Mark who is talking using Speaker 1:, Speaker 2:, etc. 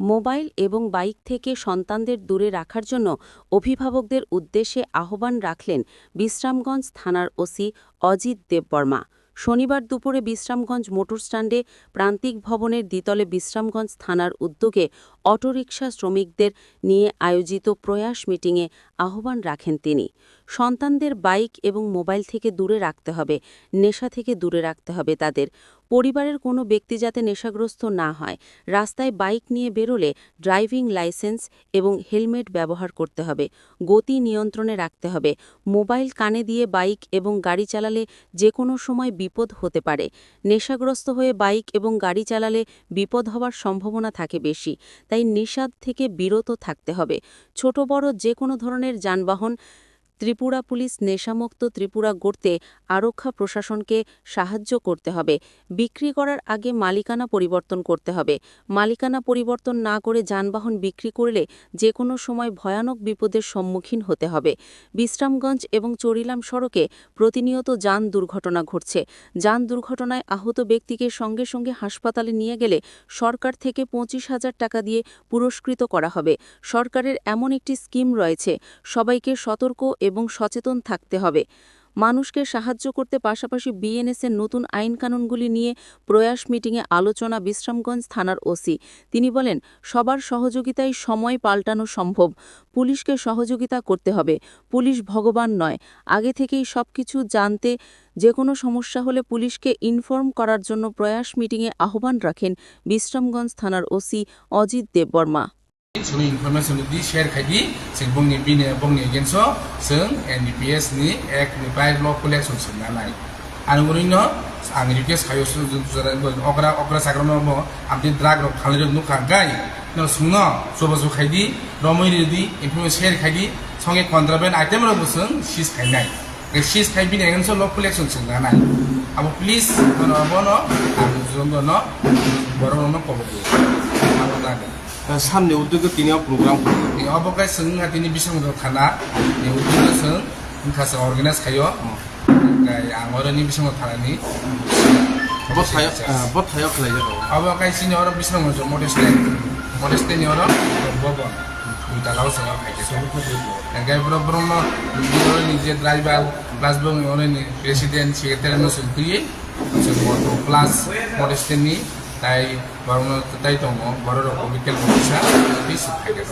Speaker 1: Mobile এবং bike থেকে সন্তানদের দূরে রাখার জন্য অভিভাবকদের উদ্দেশ্যে আহ্বান রাখলেন বিশ্রামগঞ্জ থানার ওসি অজিত দেববর্মা। শনিবার দুপুরে বিশ্রামগঞ্জ মোটর স্ট্যান্ডে প্রান্তিক ভবনের দ্বিতলে বিশ্রামগঞ্জ থানার উদ্যোগে অটোরিকশা শ্রমিকদের নিয়ে আয়োজিত প্রয়াস মিটিংয়ে আহ্বান রাখেন তিনি। সন্তানদের বাইক এবং মোবাইল থেকে দূরে রাখতে হবে, নেশা থেকে দূরে রাখতে হবে তাদের। পরিবারের কোনো ব্যক্তি যাতে নেশাগ্রস্ত না হয়, রাস্তায় বাইক নিয়ে বেরোলে ড্রাইভিং লাইসেন্স এবং হেলমেট ব্যবহার করতে হবে, গতি নিয়ন্ত্রণে রাখতে হবে, মোবাইল কানে দিয়ে বাইক এবং গাড়ি চালালে যে কোনো সময় বিপদ হতে পারে। নেশাগ্রস্ত হয়ে বাইক এবং গাড়ি চালালে বিপদ হওয়ার সম্ভাবনা থাকে বেশি, তাই নিষাদ থেকে বিরত থাকতে হবে। ছোট বড় যে কোনো ধরনের যানবাহন ত্রিপুরা পুলিশ নেশামুক্ত ত্রিপুরা গড়তে আরক্ষা প্রশাসনকে সাহায্য করতে হবে। বিক্রি করার আগে মালিকানা পরিবর্তন করতে হবে। মালিকানা পরিবর্তন না করে যানবাহন বিক্রি করলে যে কোনো সময় ভয়ানক বিপদের সম্মুখীন হতে হবে। বিশ্রামগঞ্জ এবং চরিলাম সড়কে প্রতিনিয়ত যান দুর্ঘটনা ঘটছে। যান দুর্ঘটনায় আহত ব্যক্তিকে সঙ্গে সঙ্গে হাসপাতালে নিয়ে গেলে সরকার থেকে পঁচিশ হাজার টাকা দিয়ে পুরস্কৃত করা হবে। সরকারের এমন একটি স্কিম রয়েছে। সবাইকে সতর্ক এবং সচেতন থাকতে হবে। মানুষকে সাহায্য করতে পাশাপাশি বিএনএসের নতুন আইনকানুনগুলি নিয়ে প্রয়াস মিটিংয়ে আলোচনা বিশ্রামগঞ্জ থানার ওসি। তিনি বলেন, সবার সহযোগিতায় সময় পাল্টানো সম্ভব। পুলিশকে সহযোগিতা করতে হবে। পুলিশ ভগবান নয়। আগে থেকেই সবকিছু জানতে যে কোনো সমস্যা হলে পুলিশকে ইনফর্ম করার জন্য প্রয়াস মিটিংয়ে আহ্বান রাখেন বিশ্রামগঞ্জ থানার OC Ajit Debbarma.
Speaker 2: Sunu information di share khadi sing bungni bine bungni genso sing NDPS ni ek ni pai law collection sing nanai anu guri no ang request khayo su jara okra okra sagrama mo amti drag ro khalire nu kha gai no sungno sobo su khadi romoi di information share khadi songe contraband item ro busung sis khainai এই sis khai bine genso law collection sing nanai abo please no bono ang jongo no boro no kobo abo daga
Speaker 3: সামনে উদ্যোগে তিনিও programme করবেন
Speaker 2: ni obokai seng ngati ni bisang do thana ni udina seng ngka se organize kayo kai angoro ni bisang do thana ni
Speaker 3: বথায় বথায় খেলাই যাব
Speaker 2: obokai sini oro bisang do modeste modeste ni oro bobo uta law seng kai ke ngai bro bro তাই বড় তাই বড় রকম বিকেল বসা থাকে